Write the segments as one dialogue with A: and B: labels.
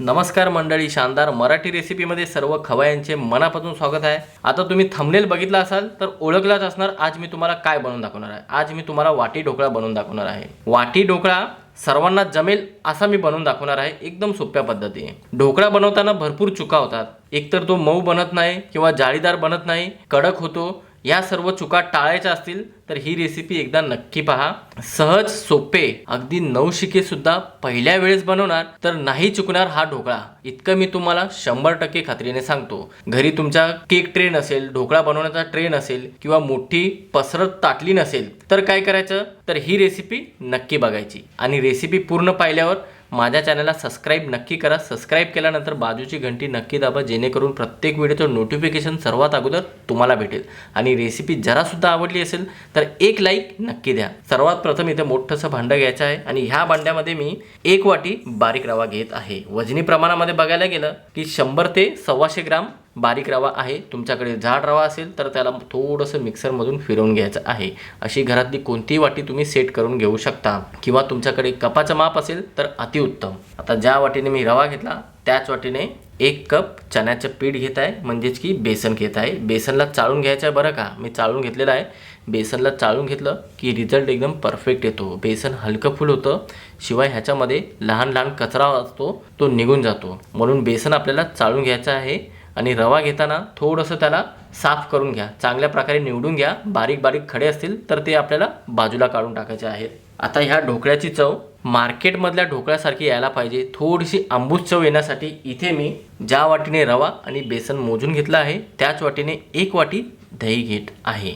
A: नमस्कार मंडळी शानदार मराठी रेसिपीमध्ये सर्व खवयांचे मनापासून स्वागत आहे. आता तुम्ही थंबनेल बघितला असाल तर ओळखलाच असणार आज मी तुम्हाला काय बनवून दाखवणार आहे. आज मी तुम्हाला वाटी ढोकळा बनवून दाखवणार आहे. वाटी ढोकळा सर्वांना जमेल असा मी बनवून दाखवणार आहे एकदम सोप्या पद्धतीने. ढोकळा बनवताना भरपूर चुका होतात. एकतर तो मऊ बनत नाही किंवा जाळीदार बनत नाही कडक होतो या सर्व चुका टाळायच्या असतील तर ही रेसिपी एकदा नक्की पहा. सहज सोपे अगदी नवशिके सुद्धा पहिल्या वेळेस बनवणार तर नाही चुकणार हा ढोकळा. इतकं मी तुम्हाला शंभर टक्के खात्रीने सांगतो. घरी तुमचा केक ट्रे नसेल ढोकळा बनवण्याचा ट्रे नसेल किंवा मोठी पसरत ताटली नसेल तर काय करायचं? तर ही रेसिपी नक्की बघायची. आणि रेसिपी पूर्ण पाहिल्यावर माझ्या चॅनलला सबस्क्राईब नक्की करा. सबस्क्राईब केल्यानंतर बाजूची घंटी नक्की दाबा जेणेकरून प्रत्येक व्हिडिओचं नोटिफिकेशन सर्वात अगोदर तुम्हाला भेटेल. आणि रेसिपी जरासुद्धा आवडली असेल तर एक लाईक नक्की द्या. सर्वात प्रथम इथे मोठंसं भांडं घ्यायचं आहे. आणि ह्या भांड्यामध्ये मी एक वाटी बारीक रवा घेत आहे. वजनी प्रमाणामध्ये बघायला गेलं की शंभर ते सव्वाशे ग्राम बारीक रवा आहे तुमच्याकडे जाड रवा असेल तर त्याला थोडंसं मिक्सरमधून फिरवून घ्यायचं आहे. अशी घरातली कोणतीही वाटी तुम्ही सेट करून घेऊ शकता. किंवा तुमच्याकडे कपाचं माप असेल तर अतिउत्तम. आता ज्या वाटीने मी रवा घेतला त्याच वाटीने एक कप चण्याचं पीठ घेत आहे म्हणजेच की बेसन घेत आहे. बेसनला चाळून घ्यायचं आहे बरं का? मी चाळून घेतलेलं आहे. बेसनला चाळून घेतलं की रिझल्ट एकदम परफेक्ट येतो. बेसन हलकं फुल होतं शिवाय ह्याच्यामध्ये लहान लहान कचरा असतो तो निघून जातो. म्हणून बेसन आपल्याला चाळून घ्यायचं आहे. आणि रवा घेताना थोडंसं त्याला साफ करून घ्या. चांगल्या प्रकारे निवडून घ्या. बारीक बारीक खडे असतील तर ते आपल्याला बाजूला काढून टाकायचे आहेत. आता ह्या ढोकळ्याची चव मार्केटमधल्या ढोकळ्यासारखी यायला पाहिजे. थोडीशी आंबूस चव येण्यासाठी इथे मी ज्या वाटीने रवा आणि बेसन मोजून घेतलं आहे त्याच वाटीने एक वाटी दही घेत आहे.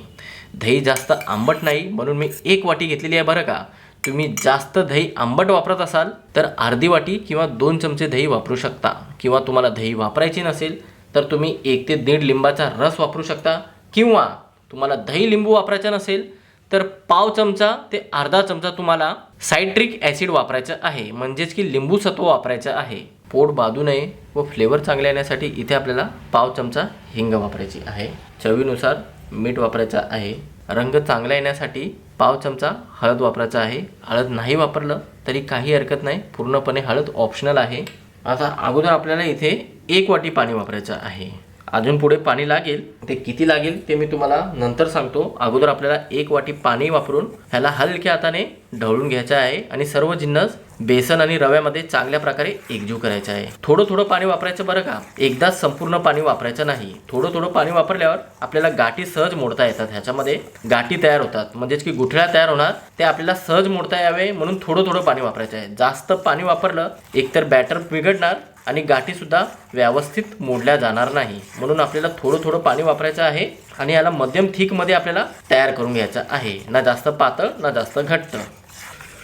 A: दही जास्त आंबट नाही म्हणून मी एक वाटी घेतलेली आहे बरं का? तुम्ही जास्त दही आंबट वापरत असाल तर अर्धी वाटी किंवा दोन चमचे दही वापरू शकता. किंवा तुम्हाला दही वापरायची नसेल तर तुम्ही एक ते दीड लिंबाचा रस वापरू शकता किंवा तुम्हाला दही लिंबू वापरायचा नसेल तर पाव चमचा ते अर्धा चमचा तुम्हाला सायट्रिक ॲसिड वापरायचं आहे. म्हणजेच की लिंबू सत्व वापरायचं आहे. पोट बाधू नये व फ्लेवर चांगले येण्यासाठी इथे आपल्याला पाव चमचा हिंग वापरायची आहे. चवीनुसार मीठ वापरायचं आहे. रंग चांगला येण्यासाठी पाव चमचा हळद वापरायचा आहे. हळद नाही वापरलं तरी काही हरकत नाही. पूर्णपणे हळद ऑप्शनल आहे. आता अगोदर आपल्याला इथे एक वाटी पाणी वापरायचं आहे. अजून पुढे पाणी लागेल ते किती लागेल ते मी तुम्हाला नंतर सांगतो. अगोदर आपल्याला एक वाटी पाणी वापरून ह्याला हलक्या हाताने ढवळून घ्यायचं आहे आणि सर्व जिन्नस बेसन आणि रव्यामध्ये चांगल्या प्रकारे एकजीव करायचं आहे. थोडं थोडं पाणी वापरायचं बरं का? एकदाच संपूर्ण पाणी वापरायचं नाही. थोडं थोडं पाणी वापरल्यावर आपल्याला गाठी सहज मोडता येतात ह्याच्यामध्ये. गाठी तयार होतात. म्हणजेच की गुठळ्या तयार होणार ते आपल्याला सहज मोडता यावे म्हणून थोडं थोडं पाणी वापरायचं आहे. जास्त पाणी वापरलं एकतर बॅटर बिघडणार आणि गाठीसुद्धा व्यवस्थित मोडल्या जाणार नाही. म्हणून आपल्याला थोडं थोडं पाणी वापरायचं आहे आणि याला मध्यम थिकमध्ये आपल्याला तयार करून घ्यायचं आहे. ना जास्त पातळ ना जास्त घट्ट.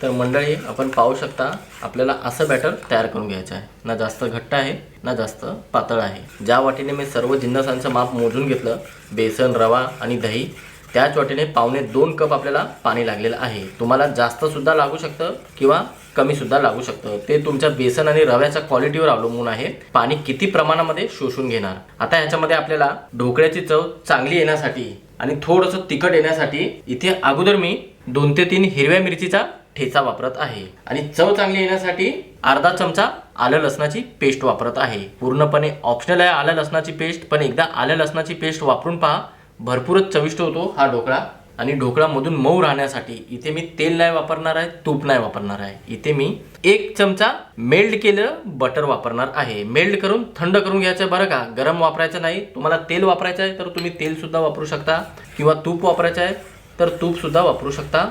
A: तर मंडळी आपण पाहू शकता आपल्याला असं बॅटर तयार करून घ्यायचं आहे. ना जास्त घट्ट आहे ना जास्त पातळ आहे. ज्या वाटीने मी सर्व जिन्नसांचं माप मोजून घेतलं बेसन रवा आणि दही त्याच वाटेने पावणे दोन कप आपल्याला पाणी लागलेलं आहे. तुम्हाला जास्त सुद्धा लागू शकतं किंवा कमी सुद्धा लागू शकतं. ते तुमच्या बेसन आणि रव्याच्या क्वालिटीवर अवलंबून आहे. पाणी किती प्रमाणामध्ये शोषून घेणार? आता ह्याच्यामध्ये आपल्याला ढोकळ्याची चव चांगली येण्यासाठी आणि थोडंसं तिखट येण्यासाठी इथे अगोदर मी दोन ते तीन हिरव्या मिरचीचा ठेचा वापरत आहे. आणि चव चांगली येण्यासाठी अर्धा चमचा आलं लसणाची पेस्ट वापरत आहे. पूर्णपणे ऑप्शनल आहे आलं लसणाची पेस्ट पण एकदा आलं लसणाची पेस्ट वापरून पहा. भरपूरच चविष्ट होतो हा ढोकळा. आणि ढोकळामधून मऊ राहण्यासाठी इथे मी तेल नाही वापरणार आहे तूप नाही वापरणार आहे. इथे मी एक चमचा मेल्ड केलं बटर वापरणार आहे. मेल्ड करून थंड करून घ्यायचं आहे बरं का? गरम वापरायचं नाही. तुम्हाला तेल वापरायचं आहे तर तुम्ही तेलसुद्धा वापरू शकता. किंवा तूप वापरायचं आहे तर तूपसुद्धा वापरू शकता.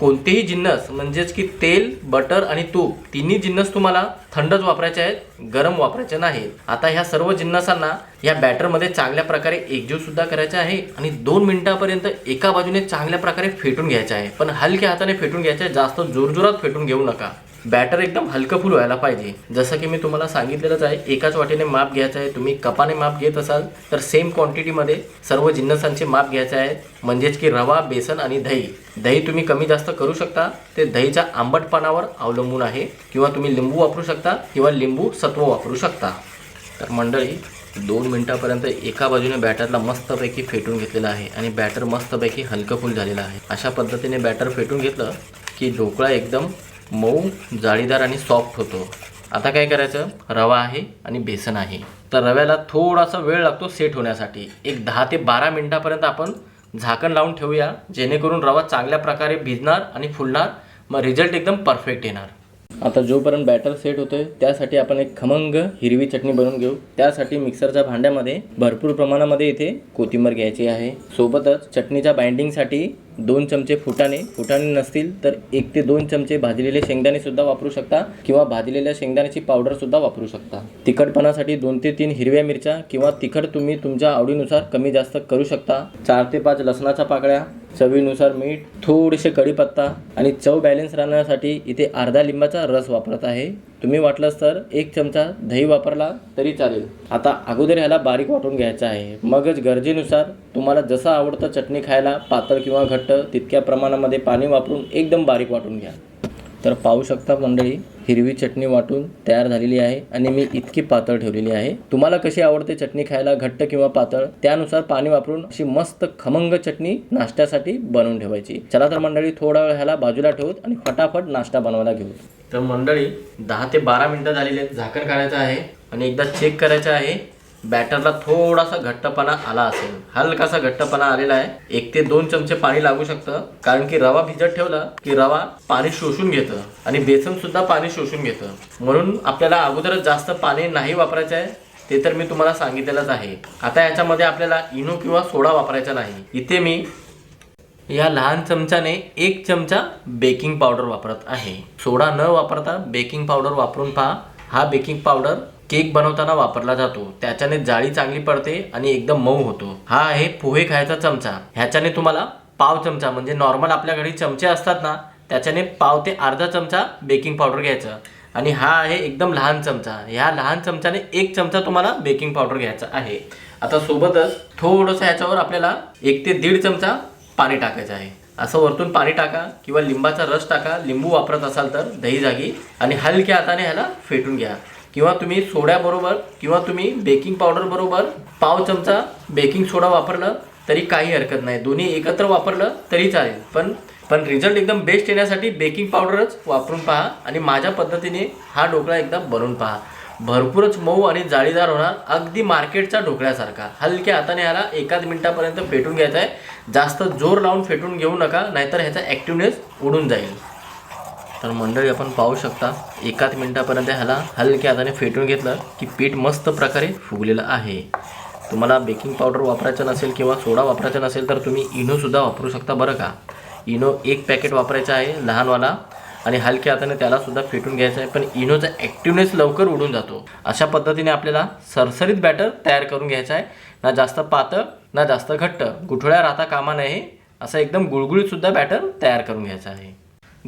A: कोणतेही जिन्नस म्हणजेच की तेल बटर आणि तूप तिन्ही जिन्नस तुम्हाला थंडच वापरायचे आहेत गरम वापरायचे नाहीत. आता ह्या सर्व जिन्नसांना या बॅटरमध्ये चांगल्या प्रकारे एकजीव सुद्धा करायचे आहे आणि दोन मिनिटापर्यंत एका बाजूने चांगल्या प्रकारे फेटून घ्यायचे आहे. पण हलक्या हाताने फेटून घ्यायचं आहे जास्त जोरजोरात फेटून घेऊ नका. बॅटर एकदम हलकंफुल व्हायला पाहिजे. जसं की मी तुम्हाला सांगितलेलंच आहे एकाच वाटीने माप घ्यायचं आहे. तुम्ही कपाने माप घेत असाल तर सेम क्वांटिटीमध्ये सर्व जिन्नसांचे माप घ्यायचे आहे म्हणजेच की रवा बेसन आणि दही. दही तुम्ही कमी जास्त करू शकता. ते दहीच्या आंबटपणावर अवलंबून आहे. किंवा तुम्ही लिंबू वापरू शकता किंवा लिंबू सत्व वापरू शकता. तर मंडळी दोन मिनटापर्यंत एका बाजूने बॅटरला मस्तपैकी फेटून घेतलेलं आहे आणि बॅटर मस्तपैकी हलकंफुल झालेला झालेलं आहे. अशा पद्धतीने बॅटर फेटून घेतलं की ढोकळा एकदम मऊ जाळीदार आणि सॉफ्ट होतो. आता काय करायचं? रवा आहे आणि बेसन आहे. तर रव्याला थोडासा वेळ लागतो सेट होण्यासाठी. एक दहा ते बारा मिनटापर्यंत आपण झाकण लावून ठेवूया जेणेकरून रवा चांगल्या प्रकारे भिजणार आणि फुलणार. मग रिझल्ट एकदम परफेक्ट येणार. आता जोपर्यंत बॅटर सेट होतोय त्यासाठी आपण एक खमंग हिरवी चटणी बनवून घेऊ. त्यासाठी मिक्सरच्या भांड्यामध्ये भरपूर प्रमाणामध्ये इथे कोथिंबीर घ्यायची आहे. सोबतच चटणीच्या बाइंडिंगसाठी दोन चमचे फुटाणे. फुटाणे नसतील तर एक ते दोन चमचे भाजलेले शेंगदाणे सुद्धा वापरू शकता किंवा भाजलेल्या शेंगदाण्याची पावडर सुद्धा वापरू शकता. तिखटपणासाठी दोन ते तीन हिरव्या मिरच्या किंवा तिखट तुम्ही तुमच्या आवडीनुसार कमी जास्त करू शकता. चार ते पाच लसणाच्या पाकळ्या चवीनुसार मीठ थोडेसे कढीपत्ता आणि चव बॅलन्स राहण्यासाठी इथे अर्धा लिंबाचा रस वापरत आहे. तुम्ही वाटलंच तर एक चमचा दही वापरला तरी चालेल. आता अगोदर ह्याला बारीक वाटून घ्यायचं आहे. मगच गरजेनुसार तुम्हाला जसं आवडतं चटणी खायला पातळ किंवा घट्ट तितक्या प्रमाणामध्ये पाणी वापरून एकदम बारीक वाटून घ्या. तर पाहू शकता मंडळी हिरवी चटणी वाटून तयार झालेली आहे आणि मी इतकी पातळ ठेवलेली आहे. तुम्हाला कशी आवडते चटणी खायला घट्ट किंवा पातळ? त्यानुसार पाणी वापरून अशी मस्त खमंग चटणी नाश्त्यासाठी बनवून ठेवायची. चला तर मंडळी थोडा वेळ ह्याला बाजूला ठेवूत आणि फटाफट नाश्ता बनवायला घेऊ. तर मंडळी दहा ते बारा मिनिटं झालेली आहेत. झाकण काढायचं आहे आणि एकदा चेक करायचं आहे. बॅटरला थोडासा घट्टपणा आला असेल. हलकासा घट्टपणा आलेला आहे. एक ते दोन चमचे पाणी लागू शकतं. कारण की रवा भिजत ठेवला की रवा पाणी शोषून घेतं. आणि बेसन सुद्धा पाणी शोषून घेतं. म्हणून आपल्याला अगोदरच जास्त पाणी नाही वापरायचं आहे. ते तर मी तुम्हाला सांगितलेलंच आहे. आता याच्यामध्ये आपल्याला इनो किंवा सोडा वापरायचा नाही. इथे मी या लहान चमच्याने एक चमचा बेकिंग पावडर वापरत आहे. सोडा न वापरता बेकिंग पावडर वापरून पहा. हा बेकिंग पावडर केक बनवताना वापरला जातो. त्याच्याने जाळी चांगली पडते आणि एकदम मऊ होतो. हा आहे पोहे खायचा चमचा. ह्याच्याने तुम्हाला पाव चमचा म्हणजे नॉर्मल आपल्याकडे चमचे असतात ना त्याच्याने पाव ते अर्धा चमचा बेकिंग पावडर घ्यायचं. आणि हा आहे एकदम लहान चमचा. ह्या लहान चमच्याने एक चमचा तुम्हाला बेकिंग पावडर घ्यायचा आहे. आता सोबतच थोडंसं ह्याच्यावर आपल्याला एक ते दीड चमचा पाणी टाकायचं आहे. असं वरतून पाणी टाका किंवा लिंबाचा रस टाका. लिंबू वापरत असाल तर दही जागी आणि हलक्या हाताने ह्याला फेटून घ्या. किंवा तुम्ही सोड्याबरोबर किंवा तुम्ही बेकिंग पावडरबरोबर पाव चमचा बेकिंग सोडा वापरलं तरी काही हरकत नाही. दोन्ही एकत्र वापरलं तरी चालेल. पण पण रिझल्ट एकदम बेस्ट येण्यासाठी बेकिंग पावडरच वापरून पहा आणि माझ्या पद्धतीने हा ढोकळा एकदा बनवून पहा. भरपूरच मऊ आणि जाळीदार होणार अगदी मार्केटच्या ढोकळ्यासारखा. हलक्या हाताने ह्याला एकाच मिनिटापर्यंत फेटून घ्यायचा आहे जास्त जोर लावून फेटून घेऊ नका नाहीतर ह्याचा ॲक्टिवनेस उडून जाईल. तर मंडळी आपण पाहू शकता एकाच मिनटापर्यंत ह्याला हलक्या हाताने फेटून घेतलं की पीठ मस्त प्रकारे फुगलेलं आहे. तुम्हाला बेकिंग पावडर वापरायचं नसेल किंवा सोडा वापरायचा नसेल तर तुम्ही इनोसुद्धा वापरू शकता बरं का. इनो एक पॅकेट वापरायचं आहे लहानवाला आणि हलक्या हाताने त्यालासुद्धा फेटून घ्यायचं आहे पण इनोचा ॲक्टिवनेस लवकर उडून जातो. अशा पद्धतीने आपल्याला सरसरीत बॅटर तयार करून घ्यायचं आहे. ना जास्त पातळ ना जास्त घट्ट गुठळ्या राहता कामा नये असं एकदम गुळगुळीतसुद्धा बॅटर तयार करून घ्यायचं आहे.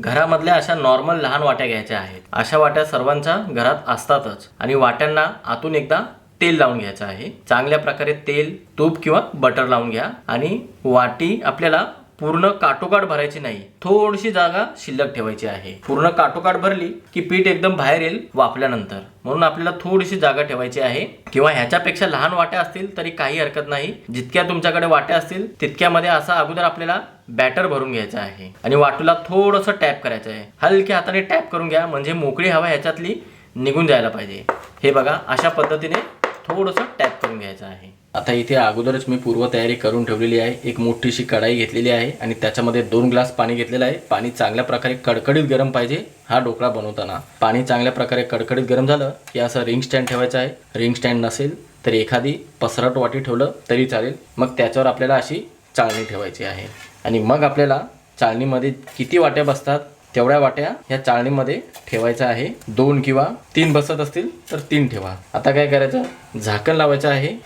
A: घरामधल्या अशा नॉर्मल लहान वाट्या घ्यायच्या आहेत. अशा वाट्या सर्वांच्या घरात असतातच आणि वाट्यांना आतून एकदा तेल लावून घ्यायचं आहे. चांगल्या प्रकारे तेल तूप किंवा बटर लावून घ्या आणि वाटी आपल्याला पूर्ण काटोकाट भरायची नाही थोडीशी जागा शिल्लक ठेवायची आहे. पूर्ण काटोकाट भरली की पीठ एकदम बाहेर येईल वापल्यानंतर म्हणून आपल्याला थोडीशी जागा ठेवायची आहे. किंवा ह्याच्यापेक्षा लहान वाट्या असतील तरी काही हरकत नाही. जितक्या तुमच्याकडे वाट्या असतील तितक्यामध्ये असा अगोदर आपल्याला बॅटर भरून घ्यायचं आहे. आणि वाटूला थोडंसं टॅप करायचं आहे. हलक्या हाताने टॅप करून घ्या म्हणजे मोकळी हवा ह्याच्यातली निघून जायला पाहिजे. हे बघा अशा पद्धतीने थोडंसं टॅप करून घ्यायचं आहे. आता इथे अगोदरच मी पूर्वतयारी करून ठेवलेली आहे. एक मोठीशी कढाई घेतलेली आहे आणि त्याच्यामध्ये दोन ग्लास पाणी घेतलेलं आहे. पाणी चांगल्या प्रकारे कडकडीत गरम पाहिजे हा ढोकळा बनवताना. पाणी चांगल्या प्रकारे कडकडीत गरम झालं की असं रिंग स्टँड ठेवायचं आहे. रिंग स्टँड नसेल तर एखादी पसरट वाटी ठेवलं तरी चालेल. मग त्याच्यावर आपल्याला अशी चाळणी ठेवायची आहे. आणि मग आपल्याला चाळणीमध्ये किती वाट्या बसतात? तेवढ्या वाट्या या चाळणीमध्ये ठेवायचा आहे. दोन किंवा तीन बसत असतील तर तीन ठेवा. आता काय करायचं? झाकण लावायचं आहे.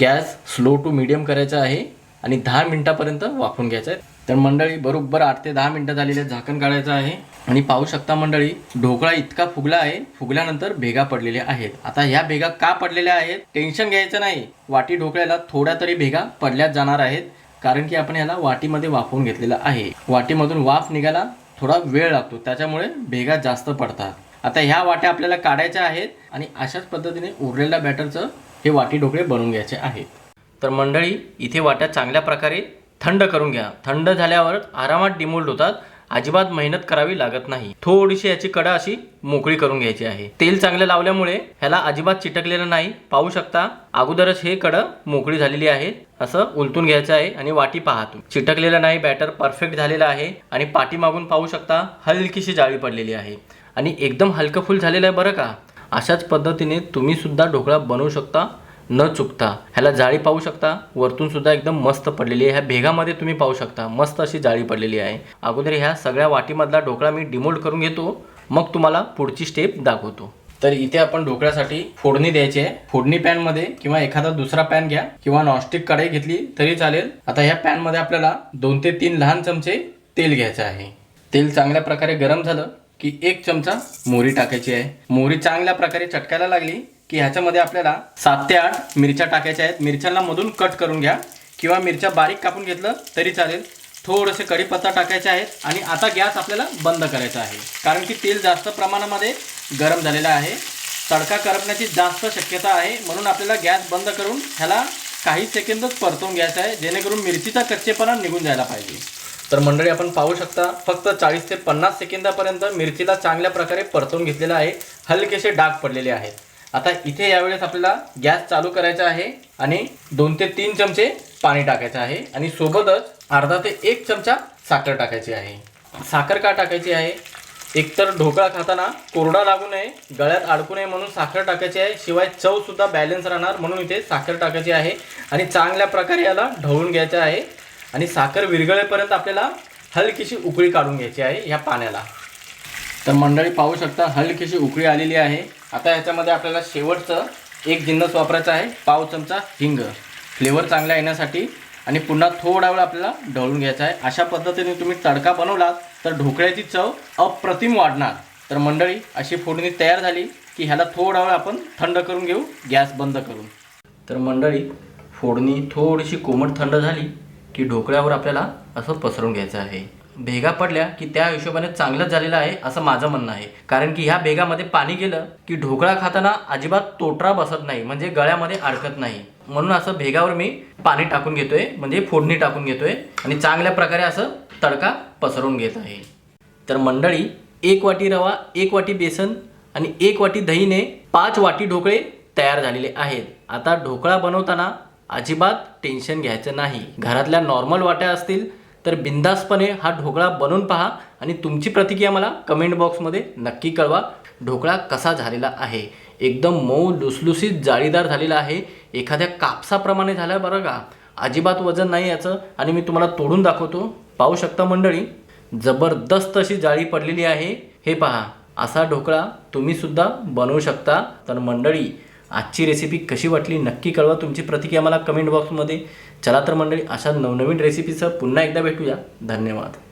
A: गॅस स्लो टू मिडियम करायचा आहे आणि दहा मिनिटापर्यंत वाफवून घ्यायचं आहे. तर मंडळी बरोबर आठ ते दहा मिनटं झालेले झाकण काढायचं आहे. आणि पाहू शकता मंडळी ढोकळा इतका फुगला आहे फुगल्यानंतर भेगा पडलेल्या आहेत. आता ह्या भेगा का पडलेल्या आहेत? टेन्शन घ्यायचं नाही. वाटी ढोकळ्याला थोड्या तरी भेगा पडल्याच जाणार आहेत. कारण की आपण याला वाटीमध्ये वाफवून घेतलेला आहे. वाटीमधून वाफ निघाला थोडा वेळ लागतो. त्याच्यामुळे भेगा जास्त पडतात. आता ह्या वाट्या आपल्याला काढायच्या आहेत आणि अशाच पद्धतीने उरलेल्या बॅटरचं हे वाटी ढोकळे बनवून घ्यायचे आहेत. तर मंडळी इथे वाट्या चांगल्या प्रकारे थंड करून घ्या. थंड झाल्यावर आरामात डिमोल्ड होतात. अजिबात मेहनत करावी लागत नाही. थोडीशी याची कडा अशी मोकळी करून घ्यायची आहे. तेल चांगलं लावल्यामुळे ह्याला अजिबात चिटकलेलं नाही. पाहू शकता अगोदरच हे कडं मोकळी झालेली आहे असं उलटून घ्यायचं आहे आणि वाटी पहा तुम्ही. चिटकलेलं नाही बॅटर परफेक्ट झालेलं आहे आणि पाठीमागून पाहू शकता हलकीशी जाळी पडलेली आहे. आणि एकदम हलकं फुल झालेलं आहे बरं का? अशाच पद्धतीने तुम्ही सुद्धा ढोकळा बनवू शकता न चुकता. ह्याला जाळी पाहू शकता वरतून सुद्धा एकदम मस्त पडलेली आहे. ह्या भेगामध्ये तुम्ही पाहू शकता मस्त अशी जाळी पडलेली आहे. अगोदर ह्या सगळ्या वाटीमधला ढोकळा मी डिमोल्ड करून घेतो मग तुम्हाला पुढची स्टेप दाखवतो. तर इथे आपण ढोकळ्यासाठी फोडणी द्यायची आहे. फोडणी पॅनमध्ये किंवा एखादा दुसरा पॅन घ्या किंवा नॉनस्टिक कढाई घेतली तरी चालेल. आता ह्या पॅनमध्ये आपल्याला दोन ते तीन लहान चमचे तेल घ्यायचं आहे. तेल चांगल्या प्रकारे गरम झालं की एक चमचा मोहरी टाकायची आहे. मोहरी चांगल्या प्रकारे चटकायला लागली की ह्याच्यामध्ये आपल्याला सात ते आठ मिरच्या टाकायच्या आहेत. मिरच्यांना मधून कट करून घ्या किंवा मिरच्या बारीक कापून घेतलं तरी चालेल. थोडेसे कढीपत्ता टाकायचे आहेत आणि आता गॅस आपल्याला बंद करायचा आहे. कारण की तेल जास्त प्रमाणामध्ये गरम झालेलं आहे. तडका करपण्याची जास्त शक्यता आहे. म्हणून आपल्याला गॅस बंद करून ह्याला काही सेकंदच परतवून घ्यायचं आहे. जेणेकरून मिरचीचा कच्चेपणा निघून जायला पाहिजे. तर मंडळी आपण पाहू शकता फक्त चाळीस ते पन्नास सेकंदापर्यंत मिरचीला चांगल्या प्रकारे परतवून घेतलेला आहे. हलकेसे डाग पडलेले आहेत. आता इथे यावेळेस आपल्याला गॅस चालू करायचा आहे आणि दोन ते तीन चमचे पाणी टाकायचं आहे. आणि सोबतच अर्धा ते एक चमचा साखर टाकायची आहे. साखर का टाकायची आहे? एकतर ढोकळा खाताना कोरडा लागू नये गळ्यात अडकू नये म्हणून साखर टाकायची आहे. शिवाय चवसुद्धा बॅलन्स राहणार म्हणून इथे साखर टाकायची आहे आणि चांगल्या प्रकारे याला ढवळून घ्यायचं आहे. आणि साखर विरघळेपर्यंत आपल्याला हलकीशी उकळी काढून घ्यायची आहे ह्या पाण्याला. तर मंडळी पाहू शकता हलकीशी उकळी आलेली आहे. आता ह्याच्यामध्ये आपल्याला शेवटचं एक जिन्नस वापरायचं आहे पाव चमचा हिंग. फ्लेवर चांगला येण्यासाठी आणि पुन्हा थोडा वेळ आपल्याला ढवळून घ्यायचा आहे. अशा पद्धतीने तुम्ही तडका बनवलात तर ढोकळ्याची चव अप्रतिम वाढणार. तर मंडळी अशी फोडणी तयार झाली की ह्याला थोडा वेळ आपण थंड करून घेऊ गॅस बंद करून. तर मंडळी फोडणी थोडीशी कोमट थंड झाली की ढोकळ्यावर आपल्याला असं पसरून घ्यायचं आहे. भेगा पडल्या की त्या हिशोबाने चांगलंच झालेलं आहे असं माझं म्हणणं आहे. कारण की ह्या भेगामध्ये पाणी गेलं की ढोकळा खाताना अजिबात तोटरा बसत नाही म्हणजे गळ्यामध्ये अडकत नाही. म्हणून असं भेगावर मी पाणी टाकून घेतोय म्हणजे फोडणी टाकून घेतोय आणि चांगल्या प्रकारे असं तडका पसरवून घेत आहे. तर मंडळी एक वाटी रवा एक वाटी बेसन आणि एक वाटी दहीने पाच वाटी ढोकळे तयार झालेले आहेत. आता ढोकळा बनवताना अजिबात टेन्शन घ्यायचं नाही. घरातल्या नॉर्मल वाट्या असतील तर बिंदासपणे हा ढोकळा बनवून पहा आणि तुमची प्रतिक्रिया मला कमेंट बॉक्समध्ये नक्की कळवा. ढोकळा कसा झालेला आहे? एकदम मऊ लुसलुसीत जाळीदार झालेला आहे. एखाद्या कापसाप्रमाणे झाला बरं का. अजिबात वजन नाही याचं आणि मी तुम्हाला तोडून दाखवतो. पाहू शकता मंडळी जबरदस्त अशी जाळी पडलेली आहे. हे पहा असा ढोकळा तुम्हीसुद्धा बनवू शकता. तर मंडळी आजची रेसिपी कशी वाटली नक्की कळवा तुमची प्रतिक्रिया मला कमेंट बॉक्समध्ये चला तर मंडळी अशा नवनवीन रेसिपीसह पुन्हा एकदा भेटूया. धन्यवाद.